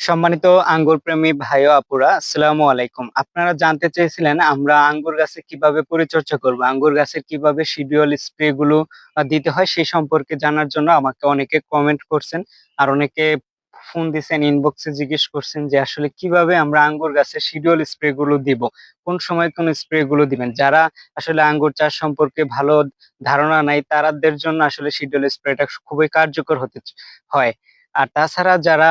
সম্মানিত আঙ্গুর প্রেমী ভাই আপুরা, আসসালামু আলাইকুম। আপনারা জানতে চেয়েছিলেন আমরা আঙ্গুর গাছে কীভাবে পরিচর্যা করব, আঙ্গুর গাছের কীভাবে শিডিউল স্প্রে গুলো দিতে হয় সেই সম্পর্কে জানার জন্য আমাকে অনেকে কমেন্ট করছেন আর অনেকে ফোন দিছেন ইনবক্সে জিজ্ঞেস করছেন যে আসলে কীভাবে আমরা আঙ্গুর গাছে শিডিউল স্প্রে গুলো দিব, কোন সময় কোন স্প্রে গুলো দিবেন? যারা আসলে আঙ্গুর চাষ সম্পর্কে ভালো ধারণা নাই, তারাদের জন্য আসলে শিডিউল স্প্রেটা খুবই কার্যকর হতে হয়। আর তাছাড়া যারা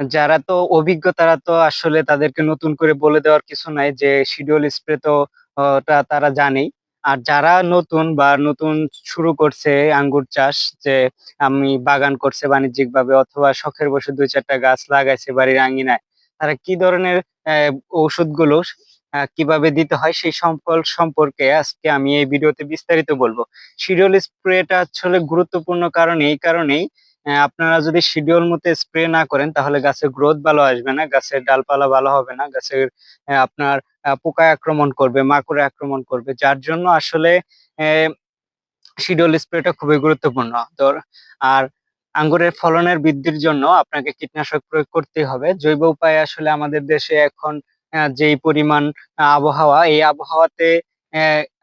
যারা তো অভিজ্ঞ তারা তো আসলে তাদেরকে নতুন করে বলে দেওয়ার কিছু নাই যে শিডিউল স্প্রে তো তারা জানেই। আর যারা নতুন বা নতুন শুরু করছে আঙ্গুর চাষ যে আমি বাগান করছে বাণিজ্যিক ভাবে অথবা শখের বসে দুই চারটা গাছ লাগাইছে বাড়ির আঙিনায় তারা কি ধরনের আহ, কীভাবে দিতে হয় সেই সম্পর্কে আজকে আমি এই ভিডিওতে বিস্তারিত বলব। শিডিউল স্প্রেটা আসলে গুরুত্বপূর্ণ কারণ এই কারণেই আপনারা যদি শিডিউল মতো স্প্রে না করেন, তাহলে গাছের গ্রোথ ভালো আসবে না গাছের ডালপালা ভালো হবে না গাছের আপনার পোকায় আক্রমণ করবে, মাকড়ে আক্রমণ করবে, যার জন্য আসলে শিডিউল স্প্রেটা খুবই গুরুত্বপূর্ণ। তো আর আঙ্গুরের ফলনের বৃদ্ধির জন্য আপনাকে কীটনাশক প্রয়োগ করতে হবে। জৈব উপায়ে আসলে আমাদের দেশে এখন যেই পরিমাণ, আবহাওয়া, এই আবহাওয়াতে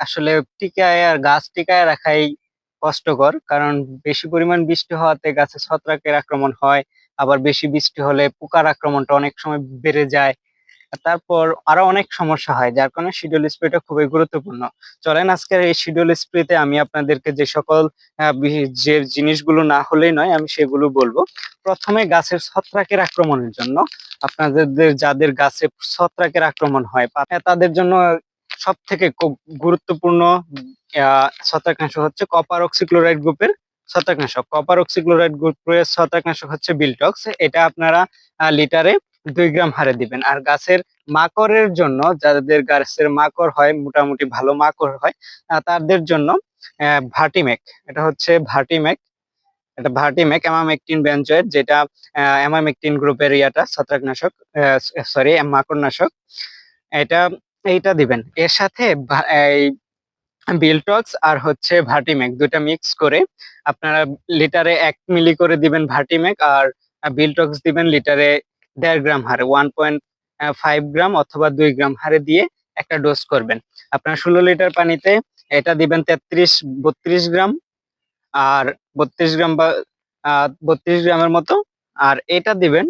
আসলে টিকায় আর গাছ টিকায় রাখাই কষ্টকর, কারণ বেশি পরিমাণ বৃষ্টি হওয়াতে গাছে ছত্রাকের আক্রমণ হয়, আবার বেশি বৃষ্টি হলে পোকার আক্রমণটা অনেক সময় বেড়ে যায়। তারপর আরও অনেক সমস্যা হয়, যার কারণে শিডিউল স্প্রেটা খুবই গুরুত্বপূর্ণ। চলেন আজকের এই শিডিউল স্প্রেতে আমি আপনাদেরকে যে সকল যে জিনিসগুলো না হলেই নয়, আমি সেগুলো বলব। প্রথমে গাছের ছত্রাকের আক্রমণের জন্য আপনাদের, যাদের গাছে ছত্রাকের আক্রমণ হয়, তাদের জন্য সব থেকে গুরুত্বপূর্ণ ছত্রাকনাশক হচ্ছে কপার অক্সিক্লোরাইড গ্রুপের ছত্রাকনাশক। কপার অক্সিক্লোরাইড গ্রুপের ছত্রাকনাশক হচ্ছে বিলটক্স এটা আপনারা লিটারে দুই গ্রাম হারে দিবেন। আর গাছের মাকড়ের জন্য যাদের গাছের মাকড় হয় মোটামুটি ভালো মাকড় হয় তাদের জন্য আহ, ভার্টিমেক এটা হচ্ছে ভার্টিমেক এটা ভার্টিমেক অ্যামামেকটিন বেঞ্জয়েড যেটা অ্যামামেকটিন গ্রুপের ইয়াটা ছত্রাকনাশক সরি মাকড়নাশক। এটা এইটা দিবেন। এর সাথে এই বিলটক্স আর হচ্ছে ভার্টিমেক দুইটা মিক্স করে আপনারা লিটারে এক মিলি করে দিবেন ভার্টিমেক আর বিলটক্স দিবেন লিটারে দেড় গ্রাম হারে ওয়ান পয়েন্ট ফাইভ গ্রাম অথবা দুই গ্রাম হারে দিয়ে একটা ডোজ করবেন। আপনার ষোলো লিটার পানিতে এটা দিবেন তেত্রিশ, বত্রিশ গ্রাম আর বত্রিশ গ্রাম বা বত্রিশ গ্রামের মতো আর এটা দিবেন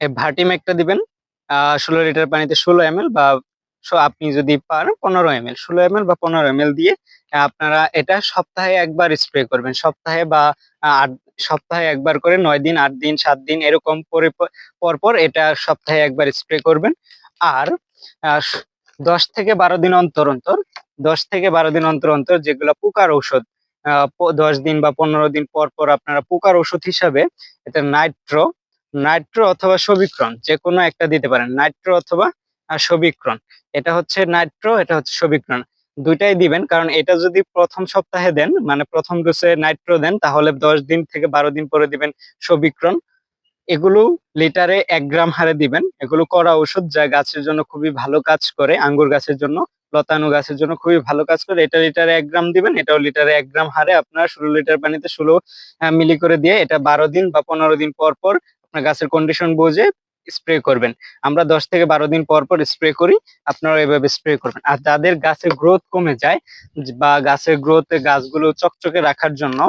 ভার্টিমেকটা দিবেন ষোলো লিটার পানিতে ষোলো এম বা আপনি যদি পারেন পনেরো এম এল ষোলো এম বা পনেরো এম দিয়ে আপনারা এটা সপ্তাহে একবার স্প্রে করবেন। সপ্তাহে বা আট, সপ্তাহে একবার করে নয় দিন, আট দিন, সাত দিন এরকম পরে প- পর পর এটা সপ্তাহে একবার স্প্রে করবেন। আর দশ থেকে বারো দিন অন্তর অন্তর, দশ থেকে বারো দিন অন্তর অন্তর যেগুলো পোকার ঔষধ দশ দিন বা পনেরো দিন পর পর আপনারা পোকার ওষুধ হিসাবে এটা নাইট্রো নাইট্রো অথবা সবিক্রন যে কোনো একটা দিতে পারেন নাইট্রো অথবা আহ, সবিক্রন। এটা হচ্ছে নাইট্রো এটা হচ্ছে সবিক্রন। দুইটাই দিবেন কারণ এটা যদি প্রথম সপ্তাহে দেন মানে প্রথম ডোসে নাইট্রো দেন তাহলে দশ দিন থেকে বারো দিন পরে দিবেন সবিক্রন। এগুলো লিটারে এক গ্রাম হারে দিবেন। এগুলো করা ওষুধ যা গাছের জন্য খুবই ভালো কাজ করে আঙ্গুর গাছের জন্য লতানো গাছের জন্য খুবই ভালো কাজ করে। এটা লিটারে এক গ্রাম দিবেন এটাও লিটারে এক গ্রাম হারে। আপনার ষোলো লিটার পানিতে ষোলো মিলি করে দিয়ে এটা বারো দিন বা পনেরো দিন পর পর আপনার গাছের কন্ডিশন বুঝে স্প্রে করবেন। আমরা দশ থেকে বারো দিন পর পর স্প্রে করি আপনারা এভাবে স্প্রে করবেন। আর যাদের গাছের গ্রোথ কমে যায় বা গাছের গ্রোথ গাছগুলো চকচকে রাখার জন্য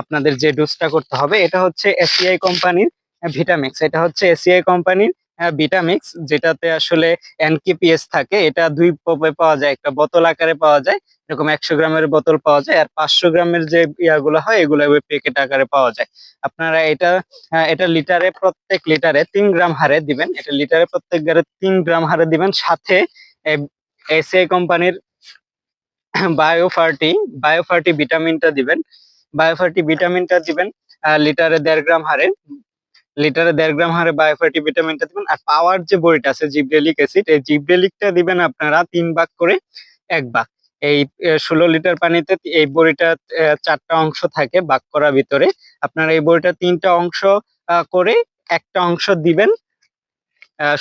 আপনাদের যে ডোজটা করতে হবে, এটা হচ্ছে এসিআই কোম্পানির ভিটামিক্স এটা হচ্ছে এসিআই কোম্পানির ভিটামিক্স যেটাতে আসলে এনকেপিএস থাকে এটা দুই পপে পাওয়া যায় একটা বোতল আকারে পাওয়া যায় এরকম একশো গ্রামের বোতল পাওয়া যায় আর পাঁচশো গ্রামের যে ইয়াগুলো হয় এগুলো প্যাকেট আকারে পাওয়া যায়। আপনারা এটা আহ, এটা লিটারে প্রত্যেক লিটারে তিন গ্রাম হারে দিবেন এটা লিটারে প্রত্যেক গারে তিন গ্রাম হারে দিবেন সাথে এসিআই কোম্পানির বায়োফার্টি বায়োফার্টি ভিটামিনটা দিবেন বায়োফার্টি ভিটামিনটা দিবেন লিটারে দেড় গ্রাম হারে। লিটারে দেড় গ্রাম হারে বায়োফার্টি ভিটামিনটা দিবেন। আর পাওয়ার যে বড়িটা আছে জিব্রেলিক অ্যাসিড, এই জিব্রেলিকটা দিবেন আপনারা তিন ভাগ করে এক ভাগ। এই ষোলো লিটার পানিতে এই বড়িটা চারটা অংশ থাকে ভাগ করার ভিতরে। আপনারা এই বড়িটা তিনটা অংশ করে একটা অংশ দিবেন।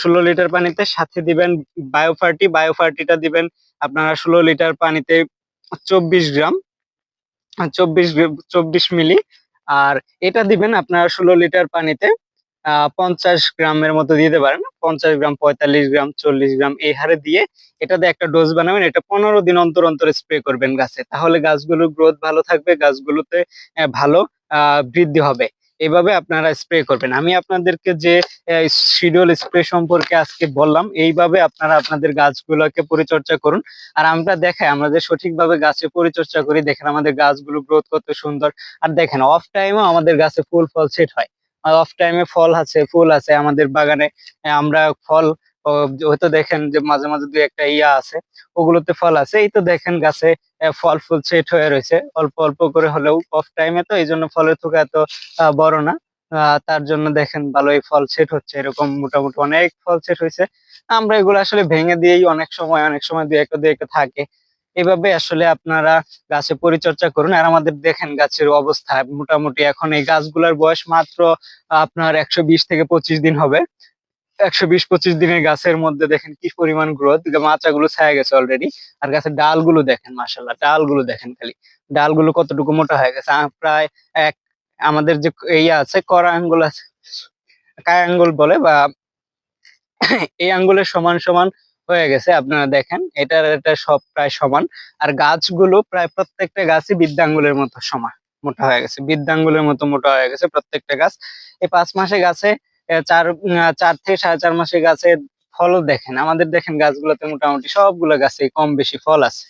ষোলো লিটার পানিতে সাথে দিবেন বায়োফার্টি বায়োফার্টিটা দিবেন আপনারা ষোলো লিটার পানিতে চব্বিশ গ্রাম, চব্বিশ চব্বিশ মিলি আর এটা দিবেন আপনার ষোলো লিটার পানিতে পঞ্চাশ গ্রামের মতো দিতে পারেন। পঞ্চাশ গ্রাম, পঁয়তাল্লিশ গ্রাম, চল্লিশ গ্রাম এই হারে দিয়ে এটাতে একটা ডোজ বানাবেন। এটা পনেরো দিন অন্তর অন্তর স্প্রে করবেন গাছে। তাহলে গাছগুলোর গ্রোথ ভালো থাকবে, গাছগুলোতে ভালো বৃদ্ধি হবে। এভাবে আপনারা স্প্রে করবেন। আমি আপনাদেরকে যে শিডিউল স্প্রে সম্পর্কে আজকে বললাম, এইভাবে আপনারা আপনাদের গাছগুলোকে পরিচর্যা করুন। আর আমরা দেখাই, আমরা যে সঠিকভাবে গাছে পরিচর্যা করি, দেখেন আমাদের গাছগুলো গ্রোথ করতে সুন্দর। আর দেখেন অফ টাইমও আমাদের গাছে ফুল ফল সেট হয়। অফ টাইমে ফল আছে, ফুল আছে আমাদের বাগানে আমরা ফল হয়তো দেখেন যে মাঝে মাঝে দুই একটা ইয়া আছে, ওগুলোতে ফল আছে। এই তো দেখেন গাছে ফল ফুল সেট হয়ে রয়েছে। অল্প অল্প করে হলেও অফ টাইমে তো এই জন্য ফলের থোকা এত বড় না। তার জন্য দেখেন ভালোই ফল সেট হচ্ছে। এরকম মোটামুটি অনেক ফল সেট হয়েছে। আমরা এগুলো আসলে ভেঙে দিয়েই অনেক সময় অনেক সময় দু একটা দু একটা থাকে। এভাবে আসলে আপনারা গাছে পরিচর্যা করুন। আর আমাদের দেখেন গাছের অবস্থা। মোটামুটি এখন এই গাছগুলার বয়স মাত্র আপনার একশো বিশ থেকে পঁচিশ দিন হবে। একশো বিশ পঁচিশ দিনের গাছের মধ্যে দেখেন কি পরিমাণ গ্রোথ মাচাগুলো ছায়া গেছে অলরেডি আর গাছের ডালগুলো দেখেন মাসাল্লাহ ডালগুলো দেখেন খালি। ডালগুলো কতটুকু মোটা হয়ে গেছে। প্রায় এক, আমাদের যে ইয়ে আছে করা আঙ্গুল আছে, কায় আঙ্গুল বলে বা এই আঙ্গুলের সমান সমান হয়ে গেছে, আপনারা দেখেন। এটার, এটা সব প্রায় সমান। আর গাছগুলো প্রায় প্রত্যেকটা গাছই বৃদ্ধাঙ্গুলের মতো সমান, মোটা হয়ে গেছে। বৃদ্ধাঙ্গুলের মতো মোটা হয়ে গেছে প্রত্যেকটা গাছ। এই পাঁচ মাসে গাছে চার চার থেকে সাড়ে চার মাসে গাছের ফলও দেখেন। আমাদের দেখেন গাছগুলোতে মোটামুটি সবগুলো গাছে কম বেশি ফল আছে।